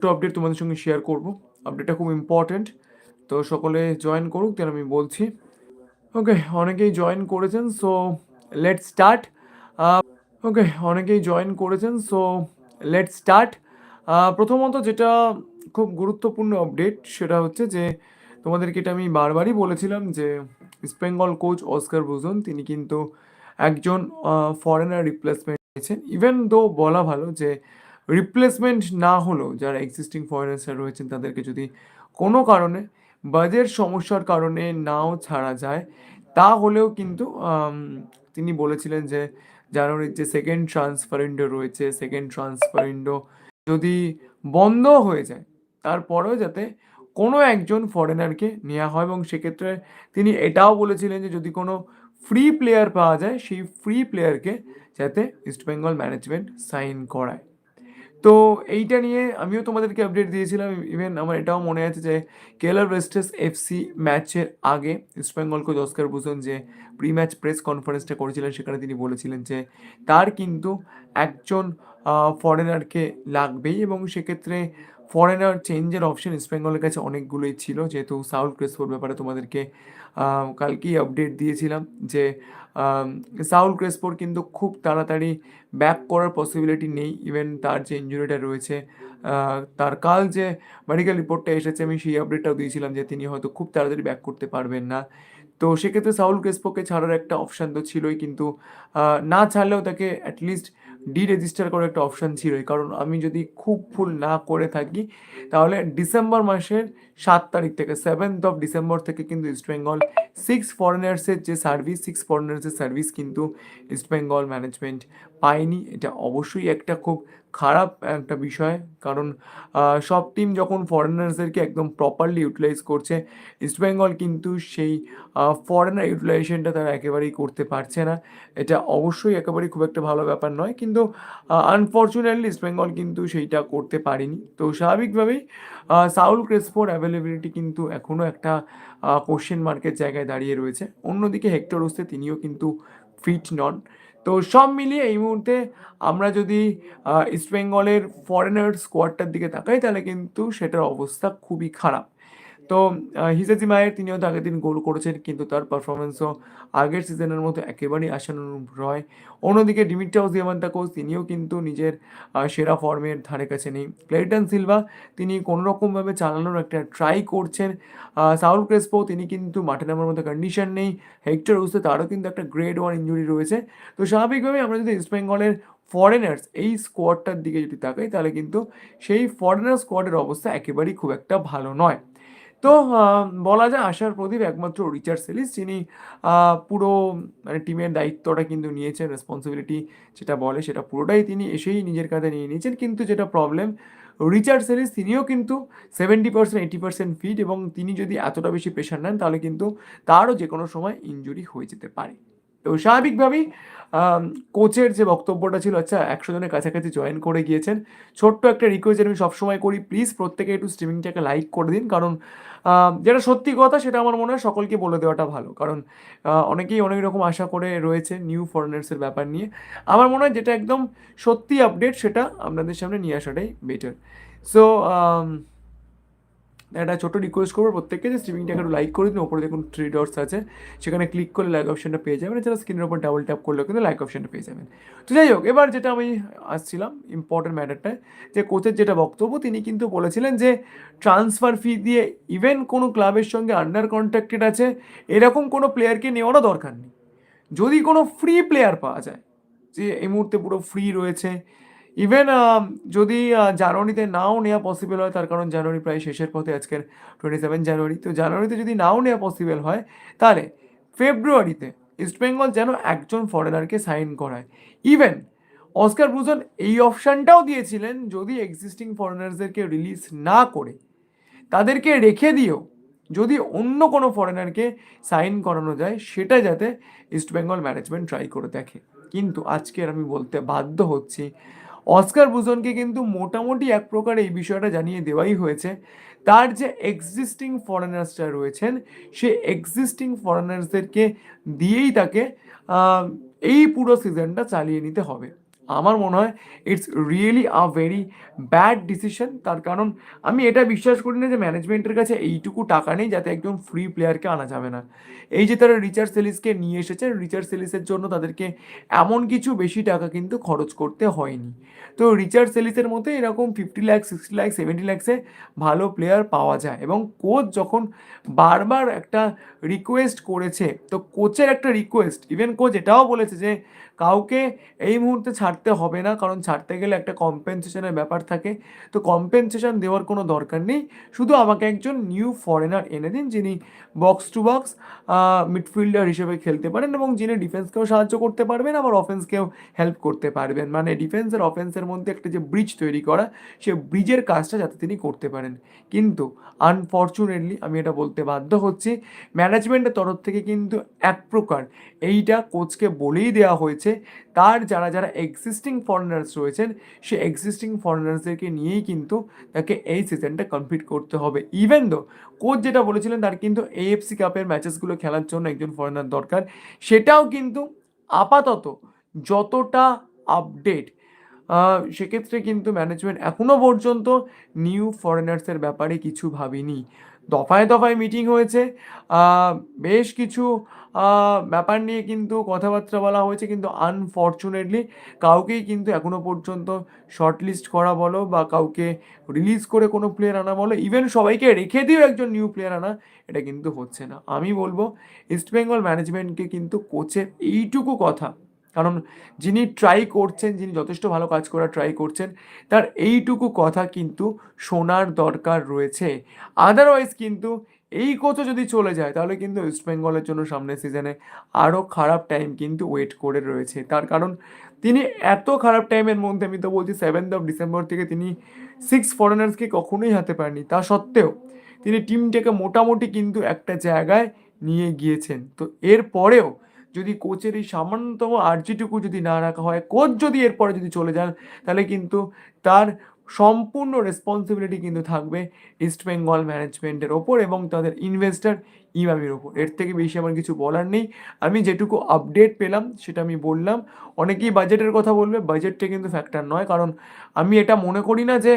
একটু আপডেট তোমাদের সঙ্গে শেয়ার করব। আপডেটটা খুব ইম্পর্ট্যান্ট তো সকলে জয়েন করুক তাহলে আমি বলছি। ওকে অনেকেই জয়েন করেছেন সো লেট স্টার্ট ওকে অনেকেই জয়েন করেছেন সো লেট স্টার্ট প্রথমত যেটা খুব গুরুত্বপূর্ণ আপডেট সেটা হচ্ছে যে তোমাদেরকে এটা আমি বারবারই বলেছিলাম যে ইস্ট বেঙ্গল কোচ অস্কার বুজন তিনি কিন্তু একজন ফরেনার রিপ্লেসমেন্ট নিয়েছেন ইভেন দো বলা ভালো যে রিপ্লেসমেন্ট না হলেও যারা এক্সিস্টিং ফরেনার্সরা রয়েছেন তাদেরকে যদি কোনো কারণে বাজেট সমস্যার কারণে নাও ছাড়া যায়, তাহলেও কিন্তু তিনি বলেছিলেন যে জানুয়ারির যে সেকেন্ড ট্রান্সফার উইন্ডো রয়েছে সেকেন্ড ট্রান্সফার উইন্ডো যদি বন্ধ হয়ে যায়, তারপরেও যাতে কোনো একজন ফরেনারকে নেওয়া হয় এবং সেক্ষেত্রে তিনি এটাও বলেছিলেন যে যদি কোনো ফ্রি প্লেয়ার পাওয়া যায়, সেই ফ্রি প্লেয়ারকে যাতে ইস্টবেঙ্গল ম্যানেজমেন্ট সাইন করায়। তো এইটা নিয়ে আমিও তোমাদেরকে আপডেট দিয়েছিলাম। ইভেন আমার এটাও মনে আছে যে কেলার ওয়েস্টার্স এফসি ম্যাচের আগে ইস্টবেঙ্গল কোচ অস্কার ভূষণ যে প্রি ম্যাচ প্রেস কনফারেন্সটা করেছিলেন, সেখানে তিনি বলেছিলেন যে তার কিন্তু একজন ফরেনারকে লাগবেই এবং সেক্ষেত্রে ফরেনার চেঞ্জের অপশন ইস্টবেঙ্গলের কাছে অনেকগুলোই ছিল। যেহেতু সাউল ক্রেসপোর ব্যাপারে তোমাদেরকে কালকেই আপডেট দিয়েছিলাম যে সাউল ক্রেসপোর কিন্তু খুব তাড়াতাড়ি ব্যাক করার পসিবিলিটি নেই। ইভেন তার যে ইঞ্জুরিটা রয়েছে তার কাল যে মেডিকেল রিপোর্টটা এসেছে, আমি সেই আপডেটটাও দিয়েছিলাম যে তিনি হয়তো খুব তাড়াতাড়ি ব্যাক করতে পারবেন না। তো সেক্ষেত্রে সাউল ক্রেসপোকে ছাড়ার একটা অপশান তো ছিলই, কিন্তু না ছাড়লেও তাকে অ্যাটলিস্ট ডি রেজিস্টার করার একটা অপশান ছিলই। কারণ আমি যদি খুব ফুল না করে থাকি, তাহলে ডিসেম্বর মাসের সাত তারিখ থেকে সেভেন্থ অফ ডিসেম্বর থেকে কিন্তু ইস্টবেঙ্গল সিক্স ফরেনার্সের যে সার্ভিস সিক্স ফরেনার্সের সার্ভিস কিন্তু ইস্টবেঙ্গল ম্যানেজমেন্ট পায়নি। এটা অবশ্যই একটা খুব খারাপ, একটা বিষয়। কারণ সব টিম যখন ফরেনার্সদেরকে একদম প্রপারলি ইউটিলাইজ করছে ইস্টবেঙ্গল কিন্তু সেই ফরেনার ইউটিলাইজেশনটা তারা একেবারেই করতে পারছে না। এটা অবশ্যই একেবারেই খুব একটা ভালো ব্যাপার নয়। কিন্তু আনফর্চুনেটলি ইস্টবেঙ্গল কিন্তু সেইটা করতে পারেনি। তো স্বাভাবিকভাবেই সাউল ক্রেসপোর অ্যাভেলেবিলিটি কিন্তু এখনও একটা কোশ্চেন মার্কের জায়গায় দাঁড়িয়ে রয়েছে। অন্যদিকে হেক্টর ওস্তে তিনিও কিন্তু ফিট নন তো সব মিলিয়ে এই মুহূর্তে আমরা যদি ইস্ট ইস্টবেঙ্গলের ফরেনার স্কোয়াডটার দিকে তাকাই, তাহলে কিন্তু সেটার অবস্থা খুবই খারাপ। তো হিসাজি মায়ের তিনিও তো আগের দিন গোল করেছেন, কিন্তু তার পারফরমেন্সও আগের সিজনের মতো একেবারেই আশানুরূপ নয় অন্যদিকে ডিমিট্রাউস দিয়ামান্তাকোস তিনিও কিন্তু নিজের সেরা ফর্মের ধারে কাছে নেই। ক্লেটন সিলভা, তিনি কোনো রকমভাবে চালানোর একটা ট্রাই করছেন। সাউল ক্রেসপো, তিনি কিন্তু মাঠে নামার মতো কন্ডিশন নেই। হেক্টর উসতে তারও কিন্তু একটা গ্রেড ওয়ান ইঞ্জুরি রয়েছে। তো স্বাভাবিকভাবেই আমরা যদি ইস্ট বেঙ্গলের ফরেনার্স এই স্কোয়াডটার দিকে যদি তাকাই, তাহলে কিন্তু সেই ফরেনার স্কোয়াডের অবস্থা একেবারেই খুব একটা ভালো নয়। তো বলা যায় আশার প্রদীপ একমাত্র রিচার্ড সেলিস, যিনি পুরো মানে টিমের দায়িত্বটা কিন্তু নিয়েছেন রেসপন্সিবিলিটি যেটা বলে সেটা পুরোটাই তিনি এসেই নিজের কাঁধে নিয়ে নিয়েছেন। কিন্তু যেটা প্রবলেম রিচার্ড সেলিস তিনিও কিন্তু seventy percent eighty percent fit এবং তিনি যদি এতটা বেশি প্রেশার নেন, তাহলে কিন্তু তারও যে কোনো সময় ইনজুরি হয়ে যেতে পারে। তো স্বাভাবিকভাবেই কোচের যে বক্তব্যটা ছিল আচ্ছা একশো জনের কাছাকাছি জয়েন করে গিয়েছেন। ছোট্ট একটা রিকোয়েস্ট আমি সবসময় করি প্লিজ প্রত্যেকে একটু স্ট্রিমিংটাকে লাইক করে দিন। কারণ যেটা সত্যি কথা, সেটা আমার মনে হয় সকলকে বলে দেওয়াটা ভালো। কারণ অনেকেই অনেক রকম আশা করে রয়েছে নিউ ফরেনার্সের ব্যাপার নিয়ে। আমার মনে হয় যেটা একদম সত্যি আপডেট সেটা আপনাদের সামনে নিয়ে আসাটাই বেটার সো একটা ছোটো রিকোয়েস্ট করব প্রত্যেককে যে স্ট্রিমিংটাকে একটু লাইক করে দিন, ওপরে দেখুন থ্রি ডটস আছে। সেখানে ক্লিক করলে লাইক অপশনটা পেয়ে যাবেন, এছাড়া স্ক্রিনের ওপর ডাবল ট্যাপ করলেও কিন্তু লাইক অপশনটা পেয়ে যাবেন। তো যাই হোক, এবার যেটা আমি আসছিলাম ইম্পর্টেন্ট ম্যাটারটা যে কোচের যেটা বক্তব্য, তিনি কিন্তু বলেছিলেন যে ট্রান্সফার ফি দিয়ে ইভেন কোনো ক্লাবের সঙ্গে আন্ডার কন্ট্রাক্টেড আছে, এরকম কোনো প্লেয়ারকে নেওয়ারও দরকার নেই। যদি কোনো ফ্রি প্লেয়ার পাওয়া যায়, যে এই মুহূর্তে পুরো ফ্রি রয়েছে ইভেন যদি আহ, জানুয়ারিতে নাও নেওয়া পসিবল হয় তার কারণ জানুয়ারি প্রায় শেষের পথে আজকের টোয়েন্টি সেভেন জানুয়ারি। তো জানুয়ারিতে যদি নাও নেওয়া পসিবল হয় তাহলে ফেব্রুয়ারিতে ইস্টবেঙ্গল যেন একজন ফরেনারকে সাইন করায়। ইভেন অস্কার ব্রুজন এই অপশানটাও দিয়েছিলেন যদি এক্সিস্টিং ফরেনার্সদেরকে রিলিজ না করে। তাদেরকে রেখে দিয়েও যদি অন্য কোনো ফরেনারকে সাইন করানো যায় সেটা যাতে ইস্টবেঙ্গল ম্যানেজমেন্ট ট্রাই করে দেখে। কিন্তু আজকের আমি বলতে বাধ্য হচ্ছি অস্কার বুজনকে কিন্তু মোটামুটি এক প্রকার এই বিষয়টা জানিয়ে দেওয়াই হয়েছে। তার যে এক্সিস্টিং ফরেনার্সটা রয়েছেন, সে এক্সিস্টিং ফরেনার্সদেরকে দিয়েই তাকে এই পুরো সিজনটা চালিয়ে নিতে হবে। আমার মনে হয় it's really a very bad decision তার কারণ আমি এটা বিশ্বাস করি না যে ম্যানেজমেন্টের কাছে এইটুকু টাকা নেই যাতে একজন ফ্রি প্লেয়ারকে আনা যাবে না। এই যে তারা রিচার্ড সেলিসকে নিয়ে এসেছে রিচার্ড সেলিসের জন্য তাদেরকে এমন কিছু বেশি টাকা কিন্তু খরচ করতে হয়নি। তো রিচার্ড সেলিসের মতো এরকম fifty lakhs sixty lakhs seventy ল্যাক্সে ভালো প্লেয়ার পাওয়া যায় এবং কোচ যখন বারবার একটা রিকোয়েস্ট করেছে, তো কোচের একটা রিকোয়েস্ট ইভেন কোচ এটাও বলেছে যে কাউকে এই মুহূর্তে ছাড়তে হবে না, কারণ ছাড়তে গেলে একটা কম্পেনসেশনের ব্যাপার থাকে। তো কম্পেনসেশন দেওয়ার কোনো দরকার নেই। শুধু আমাকে একজন নিউ ফরেনার এনে দিন, যিনি বক্স টু বক্স মিডফিল্ডার হিসেবে খেলতে পারেন এবং যিনি ডিফেন্সকেও সাহায্য করতে পারবেন, আবার অফেন্সকেও হেল্প করতে পারবেন। মানে ডিফেন্স আর অফেন্সের মধ্যে একটা যে ব্রিজ তৈরি করা, সে ব্রিজের কাজটা যাতে তিনি করতে পারেন। কিন্তু আনফর্চুনেটলি আমি এটা বলতে বাধ্য হচ্ছি ম্যানেজমেন্টের তরফ থেকে কিন্তু এক প্রকার এইটা কোচকে বলেই দেওয়া হয়েছে তার যারা যারা এক্সিস্টিং ফরেনার্স রয়েছেন, সে এক্সিস্টিং ফরেনার্সদেরকে নিয়েই কিন্তু তাকে এই সিজনটা কমপ্লিট করতে হবে। ইভেন দো কোচ যেটা বলেছিলেন, তার কিন্তু এএফসি কাপের ম্যাচেসগুলো খেলার জন্য একজন ফরেনার দরকার। সেটাও কিন্তু আপাতত যতটা আপডেট সেক্ষেত্রে কিন্তু ম্যানেজমেন্ট এখনও পর্যন্ত নিউ ফরেনার্সের ব্যাপারে কিছু ভাবিনি। দফায় দফায় মিটিং হয়েছে। বেশ কিছু ব্যাপার নিয়ে কিন্তু কথাবার্তা বলা হয়েছে, কিন্তু আনফর্চুনেটলি কাউকেই কিন্তু এখনও পর্যন্ত শর্টলিস্ট করা বলো বা কাউকে রিলিজ করে কোনো প্লেয়ার আনা বলো ইভেন সবাইকে রেখে দিয়েও একজন নিউ প্লেয়ার আনা, এটা কিন্তু হচ্ছে না। আমি বলব ইস্টবেঙ্গল ম্যানেজমেন্টকে কিন্তু কোচের এইটুকু কথা কারণ যিনি ট্রাই করছেন, যিনি যথেষ্ট ভালো কাজ করার ট্রাই করছেন, তার এইটুকু কথা কিন্তু শোনার দরকার রয়েছে। আদারওয়াইজ কিন্তু এই কোচও যদি চলে যায়, তাহলে কিন্তু ওয়েস্ট বেঙ্গলের জন্য সামনের সিজনে আরও খারাপ টাইম কিন্তু ওয়েট করে রয়েছে। তার কারণ তিনি এত খারাপ টাইমের মধ্যে, আমি তো বলছি সেভেন্থ অফ ডিসেম্বর থেকে তিনি সিক্স ফরেনার্সকে কখনোই হাতে পারেনি তা সত্ত্বেও তিনি টিমটাকে মোটামুটি কিন্তু একটা জায়গায় নিয়ে গিয়েছেন। তো এর পরেও যদি কোচের এই সামান্যতম আর্জিটুকু যদি না রাখা হয়, কোচ যদি এরপরে যদি চলে যান, তাহলে কিন্তু তার সম্পূর্ণ রেসপন্সিবিলিটি কিন্তু থাকবে ইস্ট বেঙ্গল ম্যানেজমেন্টের ওপর এবং তাদের ইনভেস্টার ইমামির ওপর। এর থেকে বেশি আমার কিছু বলার নেই। আমি যেটুকু আপডেট পেলাম, সেটা আমি বললাম। অনেকেই বাজেটের কথা বলবে বাজেটটা কিন্তু ফ্যাক্টর নয়। কারণ আমি এটা মনে করি না যে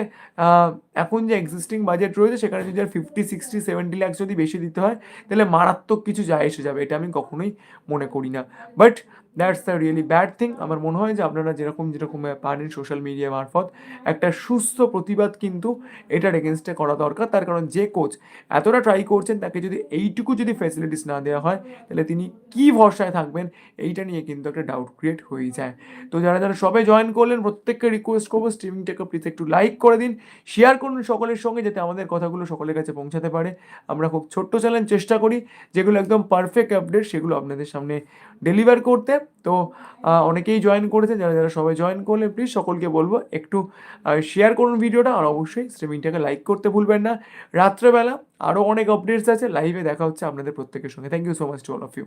এখন যে এক্সিস্টিং বাজেট রয়েছে, সেখানে যদি আর ফিফটি সিক্সটি সেভেন্টি ল্যাক্স যদি বেশি দিতে হয়, তাহলে মারাত্মক কিছু যায় এসে যাবে। এটা আমি কখনোই মনে করি না। But that's the really bad thing আমার মনে হয় যে আপনারা যেরকম যেরকম পারেন সোশ্যাল মিডিয়া মারফত, একটা সুস্থ প্রতিবাদ কিন্তু এটার এগেনস্টে করা দরকার। তার কারণ যে কোচ এতটা ট্রাই করছেন, তাকে যদি এইটুকু যদি ফ্যাসিলিটিস না দেওয়া হয়, তাহলে তিনি কী ভরসায় থাকবেন এইটা নিয়ে কিন্তু একটা ডাউট ক্রিয়েট হয়ে যায়। তো যারা যারা সবাই জয়েন করলেন, প্রত্যেককে রিকোয়েস্ট করব স্ট্রিমিংটাকে প্লিজ একটু লাইক করে দিন। শেয়ার করুন সকলের সঙ্গে, যাতে আমাদের কথাগুলো সকলের কাছে পৌঁছাতে পারে। আমরা খুব ছোট্ট চ্যানেল চেষ্টা করি, যেগুলো একদম পারফেক্ট আপডেট সেগুলো আপনাদের সামনে ডেলিভার করতে। তো অনেকেই জয়েন করেছে। যারা যারা সবাই জয়েন করলে প্লিজ সকলকে বলব একটু শেয়ার করুন ভিডিওটা আর অবশ্যই স্ট্রিমিংটাকে লাইক করতে ভুলবেন না। রাত্রেবেলা আরও অনেক আপডেটস আছে। লাইভে দেখা হচ্ছে আপনাদের প্রত্যেকের সঙ্গে। Thank you so much to all of you